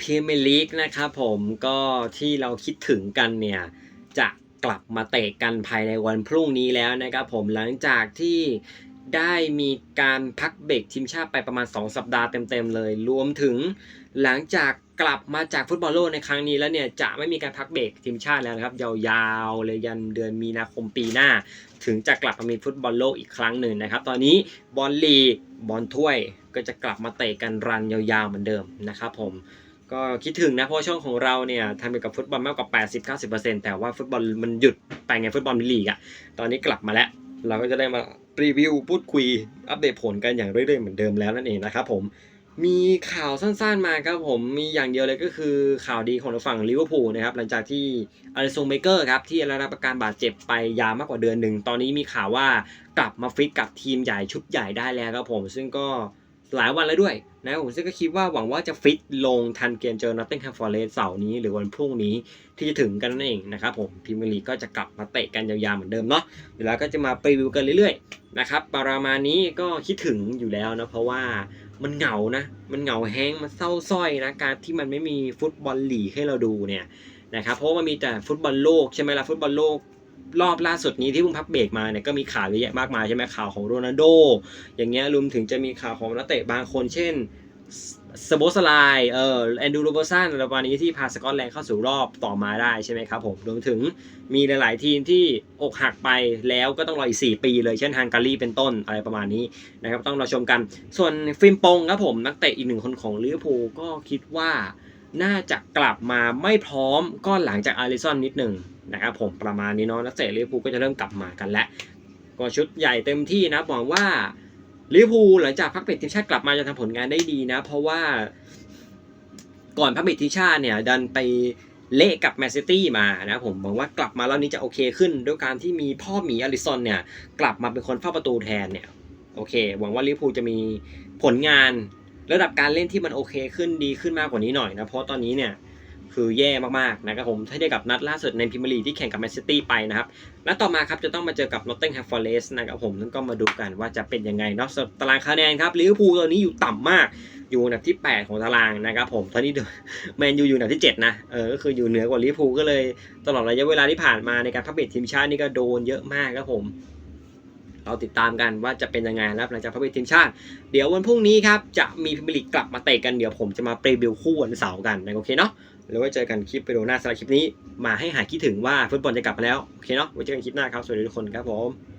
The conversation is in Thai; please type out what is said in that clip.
พรีเมียร์ลีกนะครับผมก็ที่เราคิดถึงกันเนี่ยจะกลับมาเตะกันภายในวันพรุ่งนี้แล้วนะครับผมหลังจากที่ได้มีการพักเบรกทีมชาติไปประมาณ 2 สัปดาห์เต็มๆเลย รวมถึงหลังจากกลับมาจากฟุตบอลโลกในครั้งนี้แล้วเนี่ยจะไม่มีการพักเบรกทีมชาติแล้วนะครับ ยาวๆเลยยันเดือนมีนาคมปีหน้า ถึงจะกลับมามีฟุตบอลโลกอีกครั้งหนึ่งนะครับ ตอนนี้บอลลีบอลถ้วยก็จะกลับมาเตะกันรันยาวๆเหมือนเดิมนะครับผม ก็คิดถึงนะเพราะช่วงของเราเนี่ยทำเกี่ยวกับฟุตบอลมากกว่า 80-90%แต่ว่าฟุตบอลมันหยุดไปไงฟุตบอลลีกอะตอนนี้กลับมาแล้ว เราก็จะได้มารีวิวพูดคุยอัปเดตผลกันอย่างเรื่อยๆเหมือนเดิมแล้วนั่นเองนะครับผมมีข่าวสั้นๆมาครับผมมีอย่างเดียวเลยก็คือข่าวดีของทาฝั่งลิเวอร์พูลนะครับหลังจากที่อลิซงเบเกอร์ครับที่รับประการบาดเจ็บไปยาวมากกว่าเดือนหนึ่ง ตอนนี้มีข่าวว่ากลับมาฟิตกับทีมใหญ่ชุดใหญ่ได้แล้วครับผม ซึ่งก็ หลายวันแล้วด้วยนะผมซึ่งก็คิดว่าหวังว่าจะฟิตลงทันเกมเจอ Nottingham Forest เสาร์นี้หรือวันพรุ่งนี้ที่จะถึงกันนั่นเองนะครับผมพรีเมียร์ลีก็จะกลับมาเตะกันยาวๆเหมือนเดิมเนาะเดี๋ยวเราก็จะมารีวิวกันเรื่อยๆนะครับประมาณนี้ก็คิดถึงอยู่แล้วนะเพราะว่ามันเหงานะมันเหงาแห้งมันเศร้าส้อยนะการที่มันไม่มีฟุตบอลลีกให้เราดูเนี่ยนะครับเพราะว่ามันมีแต่ฟุตบอลโลกใช่ไหมล่ะฟุตบอลโลก รอบล่าสุดนี้ที่เพิ่งพักเบรกมาเนี่ยก็มีข่าวเยอะแยะมากมายใช่ไหมข่าวของโรนัลโด อย่างเงี้ยรวมถึงจะมีข่าวของนักเตะบางคนเช่นสโบสไลเอ่อแอนดูโรเบอร์สันอะไรประมาณนี้ที่พาสกอตแลนด์เข้าสู่รอบต่อมาได้ใช่ไหมครับผมรวมถึงมีหลาย ๆ ทีมที่อกหักไปแล้วก็ต้องรออีก 4 ปีเลยเช่นฮังการีเป็นต้นอะไรประมาณนี้นะครับต้องรอชมกัน ส่วนฟิล์มปงครับผมนักเตะอีกหนึ่งคนของลิเวอร์พูลก็คิดว่า น่าจะกลับมาไม่พร้อมก็หลังจากอาริซอนนิดหนึ่งนะครับผมประมาณนี้เนาะนักเตะลิเวอร์พูลก็จะเริ่มกลับมากันแล้ว ก็ชุดใหญ่เต็มที่นะหวังว่าลิเวอร์พูลหลังจากพักเบรกทีมชาติกลับมาจะทำผลงานได้ดีนะ เพราะว่าก่อนพักเบรกทีมชาติเนี่ยดันไปเละกับแมนซิตี้มานะผมหวังว่ากลับมาแล้วนี้จะโอเคขึ้น ด้วยการที่มีพ่อหมีอลิซอนเนี่ยกลับมาเป็นคนเฝ้าประตูแทนเนี่ยโอเค หวังว่าลิเวอร์พูลจะมีผลงาน ระดับการเล่นที่มันโอเคขึ้นดีขึ้นมากกว่านี้หน่อยนะ เพราะตอนนี้เนี่ยคือแย่มากๆนะครับผมถ้าได้กับนัดล่าสุดในพรีเมียร์ลีกที่แข่งกับแมนซิตี้ไปนะครับและต่อมาครับจะต้องมาเจอกับ Nottingham Forest นะครับผมนั่นก็มาดูกันว่าจะเป็นยังไงเนาะสำหรับตารางคะแนนครับลิเวอร์พูลตอนนี้อยู่ต่ำมากอยู่อันดับที่ 8 ของตารางนะครับผมตอนนี้แมนยูอยู่อันดับที่ 7 นะเออก็คืออยู่เหนือกว่าลิเวอร์พูลก็เลย ตลอดระยะเวลาที่ผ่านมาในการพักเบรทีมชาตินี่ก็โดนเยอะมากครับผม เราติดตามกันว่าจะเป็นยังไงนะครับหลังจากพักเบรดทีมชาติ เดี๋ยววันพรุ่งนี้ครับจะมีพิมลิกกลับมาเตะกันเดี๋ยวผมจะมาเปรีวิวคู่วันเสาร์กันนะโอเคเนาะแล้วไว้เจอกันคลิปไปดูหน้าสำหรับคลิปนี้มาให้หายคิดถึงว่าฟุตบอลจะกลับมาแล้วโอเคเนาะไว้เจอกันคลิปหน้าครับสวัสดีทุกคนครับผม